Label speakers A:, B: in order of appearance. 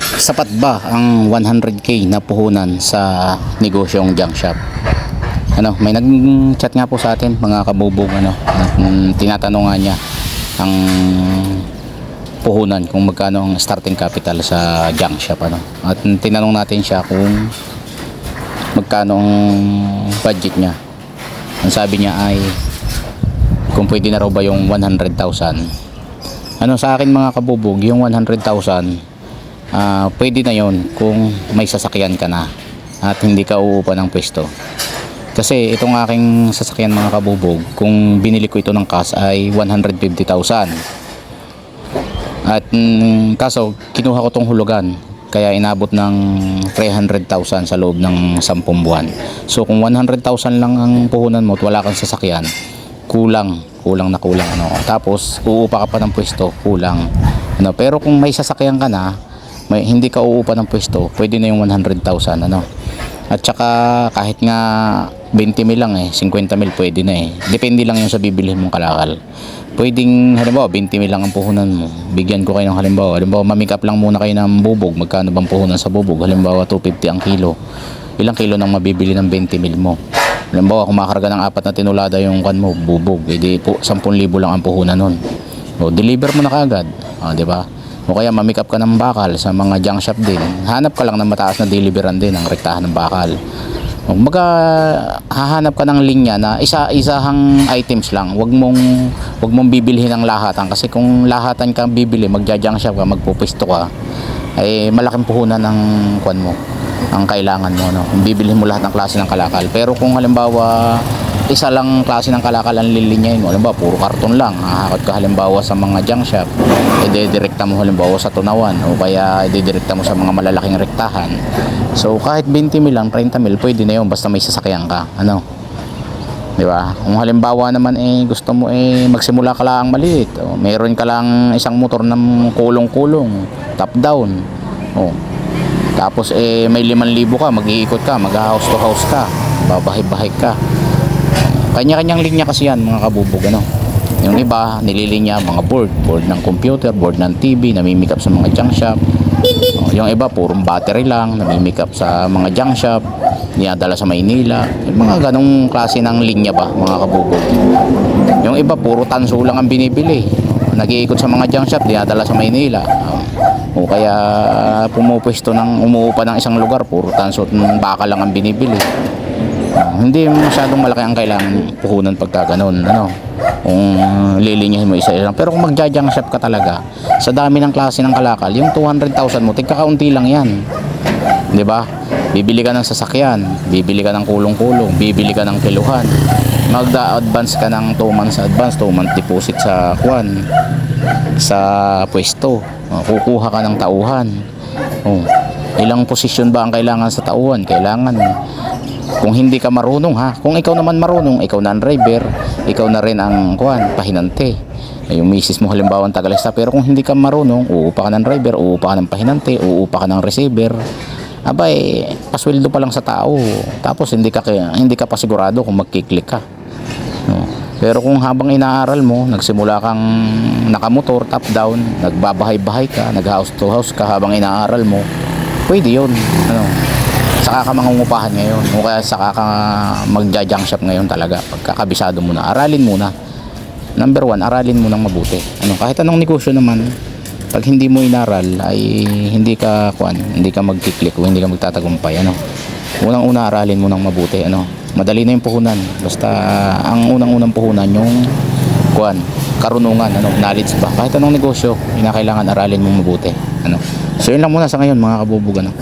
A: sapat ba ang 100k na puhunan sa negosyong junk shop? Ano, may nag-chat nga po sa atin mga kabubog ano, mm, tinatanong nga niya ang puhunan kung magkano ang starting capital sa junk shop ano. At tinanong natin siya kung magkano ang budget niya. Ang sabi niya ay kung pwede na raw ba yung 100,000. Ano sa akin mga kabubog, yung 100,000 ah pwede na yon kung may sasakyan ka na at hindi ka uupa ng pwesto. Kasi itong aking sasakyan mga kabubog, kung binili ko ito ng cash ay 150,000. At mm, kaso kinuha ko tong hulugan kaya inabot ng 300,000 sa loob ng 10 buwan. So kung 100,000 lang ang puhunan mo at wala kang sasakyan, kulang, kulang na kulang ano. Tapos uupa ka pa ng pwesto, kulang. Ano, pero kung may sasakyan ka na, may hindi ka uupa ng pwesto, pwede na yung 100,000 ano. At saka kahit nga 20 mil lang eh, 50 mil pwede na eh. Depende lang yung sa bibilhin mong kalakal. Pwedeng halimbawa 20 mil lang ang puhunan mo. Bigyan ko kayo ng halimbawa. Halimbawa mamik up lang muna kayo ng bubog. Magkano bang puhunan sa bubog? Halimbawa 250 ang kilo. Ilang kilo nang mabibili ng 20 mil mo? Halimbawa kung makarga ng apat na tinulada yung kan mo, bubog. Edi po 10,000 lang ang puhunan nun. O deliver mo na kagad. Ah, di ba? O kaya mamik up ka ng bakal sa mga junk shop din. Hanap ka lang ng mataas na deliveran din ang rektahan ng bakal. Kung baga hahanap ka ng linya na isa-isahang items lang. Huwag mong huwag mong bibilhin ng lahatan kasi kung lahatan kang bibili, magja-junk shop ka, magpupisto ka, ay malaking puhunan ng kwan mo ang kailangan mo no. Bibilhin mo lahat ng klase ng kalakal. Pero kung halimbawa isa lang klase ng kalakal ang lilinyahin mo, halimbawa puro karton lang, hahakot ka halimbawa sa mga junk shop, ide-direkta mo halimbawa sa tunawan o kaya ide-direkta mo sa mga malalaking rektahan. So kahit 20 mil lang, 30 mil, pwede na yun basta may sasakyan ka. Ano? Di ba? Kung halimbawa naman eh gusto mo eh magsimula ka lang maliit, o, meron ka lang isang motor ng kulong-kulong, top down. Oh. Tapos eh may 5,000 ka, mag-iikot ka, mag-house to house ka, babahay-bahay ka. Kanya-kanyang linya kasi yan mga kabubog ano. Yung iba nililinya mga board, board ng computer, board ng TV, namimik up sa mga junk shop. Oh, yung iba purong battery lang, namimik up sa mga junk shop, dinadala sa Maynila. Yung mga ganong klase ng linya ba mga kabubog. Yung iba puro tanso lang ang binibili. Nag-iikot sa mga junk shop, dinadala sa Maynila. Oh, o kaya pumupwesto ng umuupa ng isang lugar, puro tanso at baka lang ang binibili. Hindi masyadong malaki ang kailangan puhunan pagka ganun, ano. Kung lilinyahin mo isa-isa. Pero kung magja-junk shop ka talaga, sa dami ng klase ng kalakal, yung 200,000 mo, tigkakaunti lang yan. 'Di ba? Bibili ka ng sasakyan, bibili ka ng kulong-kulong, bibili ka ng kiluhan. Magda-advance ka ng 2 months advance, 2 month deposit sa kwan sa pwesto. Uh, kukuha ka ng tauhan. Oh. Ilang posisyon ba ang kailangan sa tauhan? Kailangan kung hindi ka marunong ha, kung ikaw naman marunong, ikaw na ang driver, ikaw na rin ang kuan, pahinante. Yung misis mo halimbawa ang tagalista, pero kung hindi ka marunong, uupa ka ng driver, uupa ka ng pahinante, uupa ka ng receiver. Abay, pasweldo pa lang sa tao. Tapos hindi ka hindi ka pa sigurado kung magkiklik ka. No. Pero kung habang inaaral mo, nagsimula kang nakamotor, top down, nagbabahay-bahay ka, nag-house to house ka habang inaaral mo, pwede yun. Ano, saka ka mangungupahan ngayon. O kaya saka ka magja-junk shop ngayon talaga. Pagkakabisado mo na aralin muna number one aralin mo nang mabuti. Ano kahit anong negosyo naman pag hindi mo inaral ay hindi ka kuan hindi ka magkiklik o hindi ka magtatagumpay ano. Unang una aralin mo nang mabuti ano. Madali na yung puhunan. Basta ang unang unang puhunan yung kuan karunungan ano knowledge ba. Kahit anong negosyo kinakailangan aralin mo mabuti ano. So yun lang muna sa ngayon mga kabubog ano